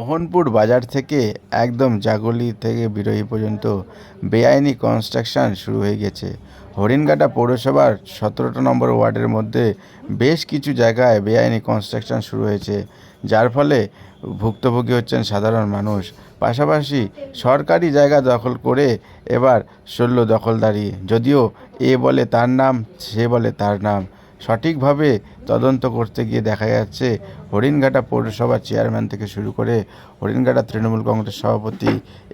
মোহনপুর বাজার থেকে একদম জাগলি থেকে বিরোহী পর্যন্ত বেআইনি কনস্ট্রাকশন শুরু হয়ে গেছে। হরিণঘাটা পৌরসভার সতেরোটা নম্বর ওয়ার্ডের মধ্যে বেশ কিছু জায়গায় বেআইনি কনস্ট্রাকশন শুরু হয়েছে, যার ফলে ভুক্তভোগী হচ্ছেন সাধারণ মানুষ। পাশাপাশি সরকারি জায়গা দখল করে এবার শল্য দখলদারি, যদিও এ বলে তার নাম, সে বলে তার নাম। সঠিকভাবে তদন্ত করতে গিয়ে দেখা যাচ্ছে হরিণঘাটা পৌরসভার চেয়ারম্যান থেকে শুরু করে হরিণঘাটা তৃণমূল কংগ্রেস সভাপতি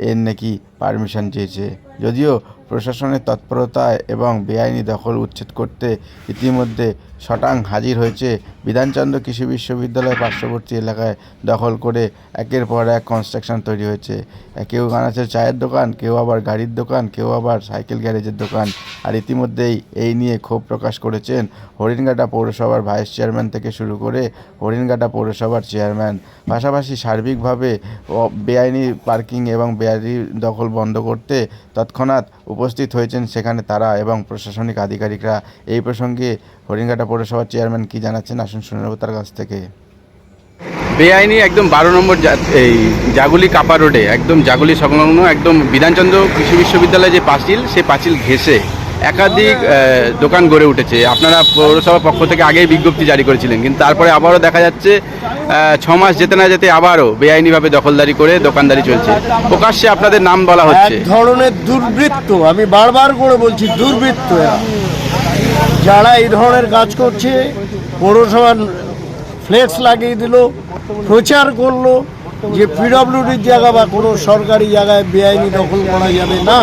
এর নাকি পারমিশন চেয়েছে। যদিও প্রশাসনের তৎপরতায় এবং বেআইনি দখল উচ্ছেদ করতে ইতিমধ্যে শটাং হাজির হয়েছে, বিধানচন্দ্র কৃষি বিশ্ববিদ্যালয়ের পার্শ্ববর্তী এলাকায় দখল করে একের পর এক কনস্ট্রাকশন তৈরি হয়েছে। কেউ আছে চায়ের দোকান, কেউ আবার গাড়ির দোকান, কেউ আবার সাইকেল গ্যারেজের দোকান। আর ইতিমধ্যেই এই নিয়ে ক্ষোভ প্রকাশ করেছেন হরিণঘাটা পৌরসভার ভাইস চেয়ারম্যান থেকে শুরু করে হরিণঘাটা পৌরসভার চেয়ারম্যান, পাশাপাশি সার্বিকভাবে বেআইনি পার্কিং এবং বেআইনি দখল বন্ধ করতে তৎক্ষণাৎ উপস্থিত হয়েছেন সেখানে তারা এবং প্রশাসনিক আধিকারিকরা। এই প্রসঙ্গে হরিণঘাটা পৌরসভার চেয়ারম্যান কি জানাচ্ছেন আসুন শুনে নেব তার কাছ থেকে। বেআইনি একদম বারো নম্বর এই জাগুলি কাপা রোডে, একদম জাগুলি সংলগ্ন একদম বিধানচন্দ্র কৃষি বিশ্ববিদ্যালয়ে যে পাঁচিল, সে পাঁচিল ঘেঁষে। একাধিক দোকান গড়ে উঠেছে। আপনারা পৌরসভার পক্ষ থেকে আগেই বিজ্ঞপ্তি জারি করেছিলেন কিন্তু তারপরে আবারও দেখা যাচ্ছে ছ মাস যেতে না যেতে আবারও বেআইনিভাবে দখলদারি করে দোকানদারি চলছে। প্রকাশ্যে আপনাদের নাম বলা হচ্ছে। ধরনের দুর্বৃত্ত আমি বারবার করে বলছি দুর্বৃত্ত যারা এই ধরনের কাজ করছে পৌরসভার ফ্লেক্স লাগিয়ে দিল প্রচার করল যে পিডব্লিউডির জায়গা বা কোনো সরকারি জায়গায় বেআইনি দখল করা যাবে না।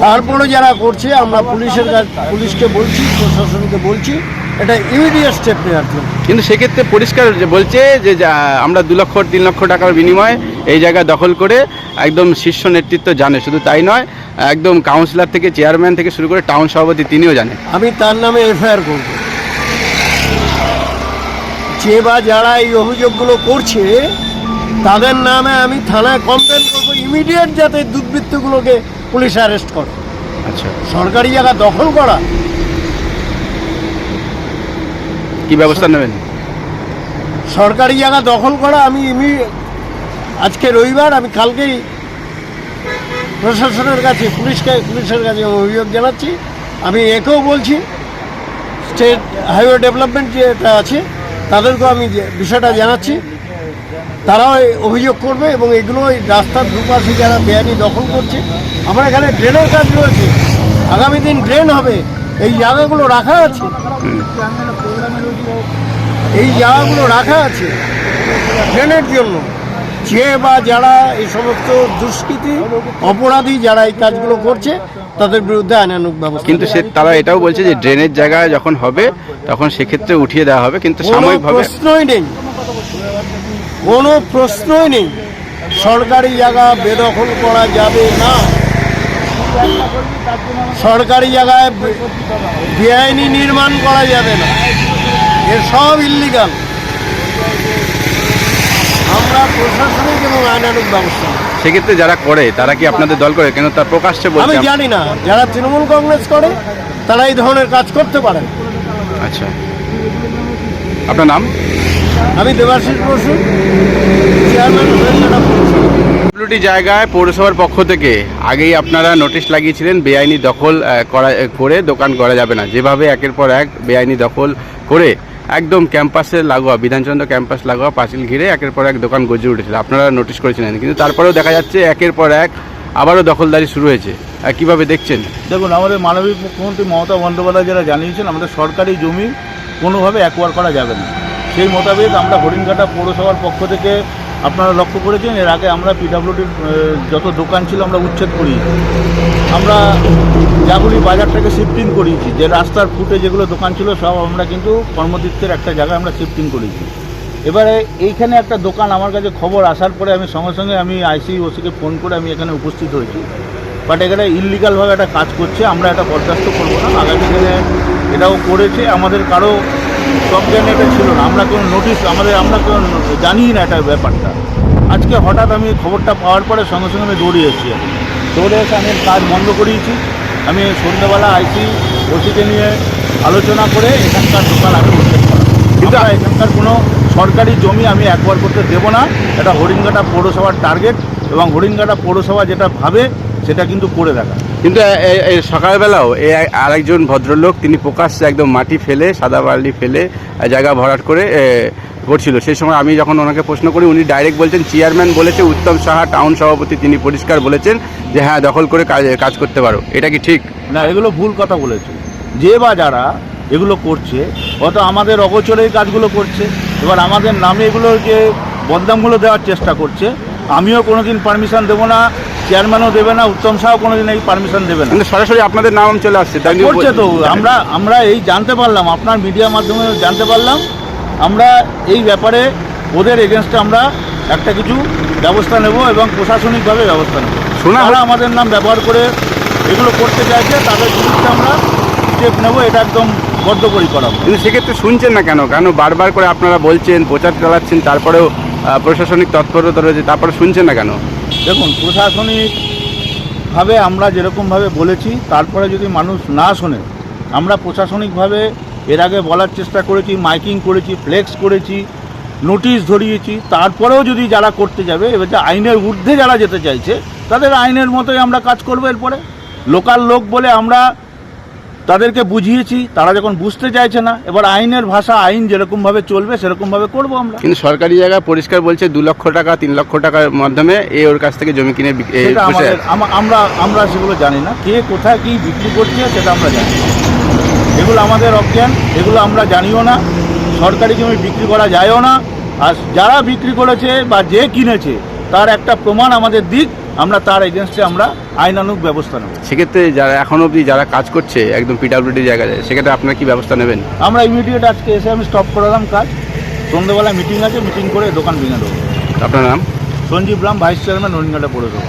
তারপরে যারা করছে আমরা পুলিশের কাছ- পুলিশকে বলছি প্রশাসনকে বলছি এটা ইমিডিয়েট স্টেপ নেওয়ার জন্য। কিন্তু সেক্ষেত্রে পরিষ্কার বলছে যে আমরা দু লক্ষ তিন লক্ষ টাকার বিনিময়ে এই জায়গা দখল করে একদম শীর্ষ নেতৃত্ব জানে। শুধু তাই নয় একদম কাউন্সিলর থেকে চেয়ারম্যান থেকে শুরু করে টাউন সভাপতি তিনিও জানেন। আমি তার নামে এফআইআর করব। যে বা যারা এই অভিযোগগুলো করছে তাদের নামে আমি থানায় কমপ্লেন করব। ইমিডিয়েট যাতে দুর্বৃত্তগুলোকে পুলিশ অ্যারেস্ট করে। আচ্ছা। সরকারি জায়গা দখল করা। কি ব্যবস্থা নেবেন? সরকারি জায়গা দখল করা আমি ইমি আজকে রবিবার আমি কালকেই প্রশাসনের কাছে পুলিশকে পুলিশের কাছে অভিযোগ জানাচ্ছি। আমি একেও বলছি স্টেট হাইওয়ে ডেভেলপমেন্ট যেটা আছে তাদেরকেও আমি বিষয়টা জানাচ্ছি। তারাও অভিযোগ করবে এবং এগুলো ওই রাস্তার দুপাশে যারা বেআইনি দখল করছে আমার এখানে ড্রেনের কাজ রয়েছে। আগামী দিন ড্রেন হবে এই জায়গাগুলো রাখা আছে। এই জায়গাগুলো রাখা আছে ড্রেনের জন্য। যে বা যারা এই সমস্ত দুষ্কৃতি অপরাধী যারা এই কাজগুলো করছে তাদের বিরুদ্ধে আইনানুক ব্যবস্থা কিন্তু সে তারা এটাও বলছে যে ড্রেনের জায়গায় যখন হবে তখন সেক্ষেত্রে উঠিয়ে দেওয়া হবে কিন্তু কোনো সাময়িকভাবে প্রশ্নই নেই। কোনো প্রশ্নই নেই। সরকারি জায়গা বেদখল করা যাবে না। সরকারি জায়গায় বেআইনি নির্মাণ করা যাবে না। এ সব ইল্লিগাল আমরা প্রশাসনিক এবং আইনানুক ব্যবস্থা সেক্ষেত্রে যারা করে তারা কি আপনাদের দল করে? কেন তার প্রকাশ্যে আমি জানি না। যারা তৃণমূল কংগ্রেস করে তারা এই ধরনের কাজ করতে পারে আচ্ছা। আপনার নাম? আমি দেবাশিস বসু চেয়ারম্যান জায়গায় পৌরসভার পক্ষ থেকে আগেই আপনারা নোটিশ লাগিয়েছিলেন বেআইনি দখল করা করে দোকান করা যাবে না। যেভাবে একের পর এক বেআইনি দখল করে একদম ক্যাম্পাসে লাগোয়া বিধানচন্দ্র ক্যাম্পাস লাগোয়া পাঁচিল ঘিরে একের পর এক দোকান গজে উঠেছিল। আপনারা নোটিশ করেছিলেন। কিন্তু তারপরেও দেখা যাচ্ছে একের পর এক আবারও দখলদারি শুরু হয়েছে। কীভাবে দেখছেন? দেখুন আমাদের মানবিক মুখ্যমন্ত্রী মমতা বন্দ্যোপাধ্যায় যারা জানিয়েছেন আমাদের সরকারি জমি কোনোভাবে অ্যাকোয়ার করা যাবে না। সেই মোতাবেক আমরা হরিণঘাটা পৌরসভার পক্ষ থেকে আপনারা লক্ষ্য করেছেন, এর আগে আমরা পিডাব্লিউডির যত দোকান ছিল আমরা উচ্ছেদ করি। আমরা জাগুলি বাজারটাকে শিফটিং করিয়েছি, যে রাস্তার ফুটে যেগুলো দোকান ছিল সব আমরা কিন্তু কর্মতীর্থের একটা জায়গায় আমরা শিফটিং করেছি। এবারে এইখানে একটা দোকান আমার কাছে খবর আসার পরে আমি সঙ্গে সঙ্গে আমি আইসি ওসিকে ফোন করে আমি এখানে উপস্থিত হয়েছি। বাট এখানে ইললিগালভাবে একটা কাজ করছে, আমরা এটা বরদাস্ত করব না। আগামী দিনে এটাও করেছে, আমাদের কারও সব জ্ঞান এটা ছিল না। আমরা কোনো নোটিশ আমাদের আমরা কোনো জানি না এটা ব্যাপারটা। আজকে হঠাৎ আমি খবরটা পাওয়ার পরে সঙ্গে সঙ্গে আমি দৌড়ে এসেছি আমি দৌড়ে এসে আমি কাজ বন্ধ করিয়েছি। আমি সন্ধ্যেবেলা আইসি ওসিকে নিয়ে আলোচনা করে এখানকার দোকান আমি উল্লেখ করা কিন্তু এখানকার কোনো সরকারি জমি আমি একবার করতে দেবো না। এটা হরিণঘাটা পৌরসভার টার্গেট এবং হরিণঘাটা পৌরসভা যেটা ভাবে সেটা কিন্তু করে দেখা। কিন্তু সকালবেলাও এই আরেকজন ভদ্রলোক, তিনি প্রকাশ্যে একদম মাটি ফেলে, সাদা বালি ফেলে জায়গা ভরাট করে করছিল। সেই সময় আমি যখন ওনাকে প্রশ্ন করি, উনি ডাইরেক্ট বলছেন, চেয়ারম্যান বলেছে, উত্তম সাহা, টাউন সভাপতি, তিনি পরিষ্কার বলেছেন যে হ্যাঁ দখল করে কাজ কাজ করতে পারো। এটা কি ঠিক? না, এগুলো ভুল কথা বলেছে। যে বা যারা এগুলো করছে, অত আমাদের অগোচরে এই কাজগুলো করছে। এবার আমাদের নামে এগুলো যে বদনামগুলো দেওয়ার চেষ্টা করছে। আমিও কোনোদিন পারমিশন দেবো না। চেয়ারম্যানও দেবে না উত্তম শাহও কোনোদিন এই পারমিশন দেবে না। সরাসরি আপনাদের নাম চলে আসছে তাই নিয়ে করছে তো আমরা আমরা এই জানতে পারলাম আপনার মিডিয়ার মাধ্যমে জানতে পারলাম। আমরা এই ব্যাপারে ওদের এগেনস্টে আমরা একটা কিছু ব্যবস্থা নেব এবং প্রশাসনিকভাবে ব্যবস্থা নেব। শোনা হচ্ছে- আমাদের নাম ব্যবহার করে এগুলো করতে চাইছে তাদের বিরুদ্ধে আমরা স্টেপ নেব এটা একদম বদ্ধপরিকর আমরা। কিন্তু সেক্ষেত্রে শুনছেন না কেন? কেন বারবার করে আপনারা বলছেন প্রচার চালাচ্ছেন তারপরেও আহ, প্রশাসনিক তৎপরতা রয়েছে তারপরে শুনছেন না কেন? দেখুন, প্রশাসনিকভাবে আমরা যেরকমভাবে বলেছি, তারপরে যদি মানুষ না শোনে, আমরা প্রশাসনিকভাবে এর আগে বলার চেষ্টা করেছি, মাইকিং করেছি, ফ্লেক্স করেছি, নোটিশ ধরিয়েছি, তারপরেও যদি যারা করতে যাবে, এবার যে আইনের ঊর্ধ্বে যারা যেতে চাইছে, তাদের আইনের মতোই আমরা কাজ করব এরপরে। লোকাল লোক বলে আমরা তাদেরকে বুঝিয়েছি তারা যখন বুঝতে চাইছে না এবার আইনের ভাষা আইন যেরকমভাবে চলবে সেরকমভাবে করব আমরা। কিন্তু সরকারি জায়গায় পরিষ্কার বলছে দু লক্ষ টাকা তিন লক্ষ টাকার মাধ্যমে এ ওর কাছ থেকে জমি কিনে। আমরা আমরা সেগুলো জানি না। কে কোথায় কি বিক্রি করছে সেটা আমরা জানি এগুলো আমাদের অজ্ঞান এগুলো আমরা জানিও না। সরকারি জমি বিক্রি করা যায়ও না। আর যারা বিক্রি করেছে বা যে কিনেছে তার একটা প্রমাণ আমাদের দিক। আমরা তার এগেনস্টে আমরা আইনানুক ব্যবস্থা নেব। সেক্ষেত্রে যারা এখন অবধি যারা কাজ করছে একদম পিডাব্লিউডি জায়গায় সেক্ষেত্রে আপনার কি ব্যবস্থা নেবেন? আমরা ইমিডিয়েট আজকে এসে আমি স্টপ করালাম কাজ। সন্ধ্যেবেলা মিটিং আছে মিটিং করে দোকান ভেঙে দেবো। আপনার নাম? সঞ্জীব রাম ভাইস চেয়ারম্যান নরিনঘাটা পৌরসভা।